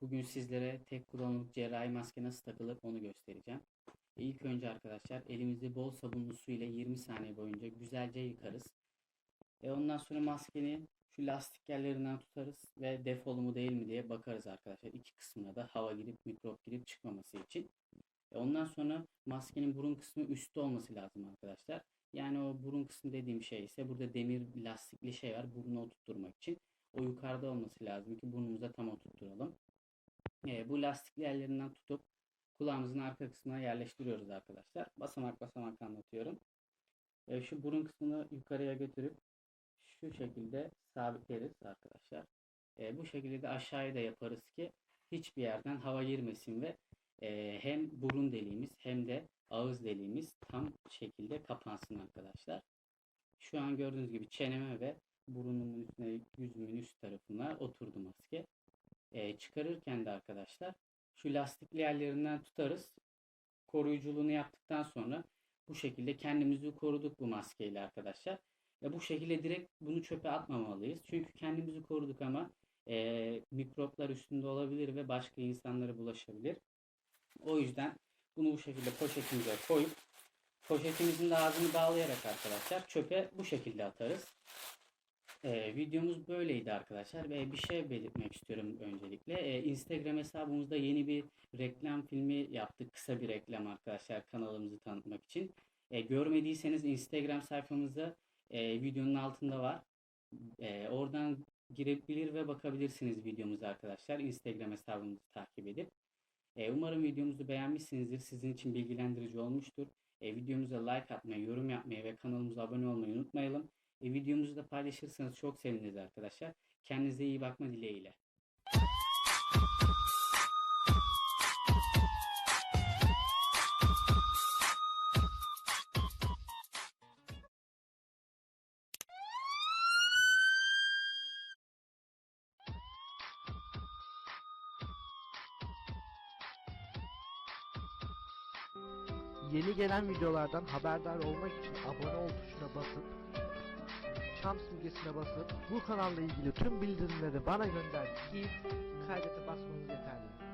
Bugün sizlere tek kullanımlık cerrahi maske nasıl takılır onu göstereceğim. İlk önce arkadaşlar elimizi bol sabunlu su ile 20 saniye boyunca güzelce yıkarız. E ondan sonra maskeni şu lastik yerlerinden tutarız ve defolu mu değil mi diye bakarız arkadaşlar. İki kısmına da hava girip mikrop girip çıkmaması için. E ondan sonra maskenin burun kısmı üstte olması lazım arkadaşlar. Yani o burun kısmı dediğim şey ise burada demir lastikli şey var burnu oturtturmak için. O yukarıda olması lazım ki burnumuza tam oturtturalım. E, bu lastikli yerlerinden tutup kulağımızın arka kısmına yerleştiriyoruz arkadaşlar. Basamak basamak anlatıyorum. E, şu burun kısmını yukarıya götürüp şu şekilde sabitleriz arkadaşlar. E, bu şekilde de aşağıya da yaparız ki hiçbir yerden hava girmesin ve e, hem burun deliğimiz hem de ağız deliğimiz tam şekilde kapansın arkadaşlar. Şu an gördüğünüz gibi çeneme ve burnumun üstüne yüzümün üst tarafına oturdu maske. E, çıkarırken de arkadaşlar şu lastikli yerlerinden tutarız. Koruyuculuğunu yaptıktan sonra bu şekilde kendimizi koruduk bu maskeyle arkadaşlar. Ve bu şekilde direkt bunu çöpe atmamalıyız. Çünkü kendimizi koruduk ama e, mikroplar üstünde olabilir ve başka insanlara bulaşabilir. O yüzden bunu bu şekilde poşetimize koyup poşetimizin de ağzını bağlayarak arkadaşlar çöpe bu şekilde atarız. Ee, videomuz böyleydi arkadaşlar ve bir şey belirtmek istiyorum öncelikle. Ee, Instagram hesabımızda yeni bir reklam filmi yaptık. Kısa bir reklam arkadaşlar kanalımızı tanıtmak için. Ee, görmediyseniz Instagram sayfamızda e, videonun altında var. Ee, oradan girebilir ve bakabilirsiniz videomuza arkadaşlar. Instagram hesabımızı takip edip. Ee, umarım videomuzu beğenmişsinizdir. Sizin için bilgilendirici olmuştur. Ee, videomuza like atmayı, yorum yapmayı ve kanalımıza abone olmayı unutmayalım. E, videomuzu da paylaşırsanız çok seviniriz arkadaşlar. Kendinize iyi bakma dileğiyle. Yeni gelen videolardan haberdar olmak için abone ol tuşuna basıp çan simgesine basıp bu kanalla ilgili tüm bildirimleri bana gönder ki kaydete basmanız yeterli.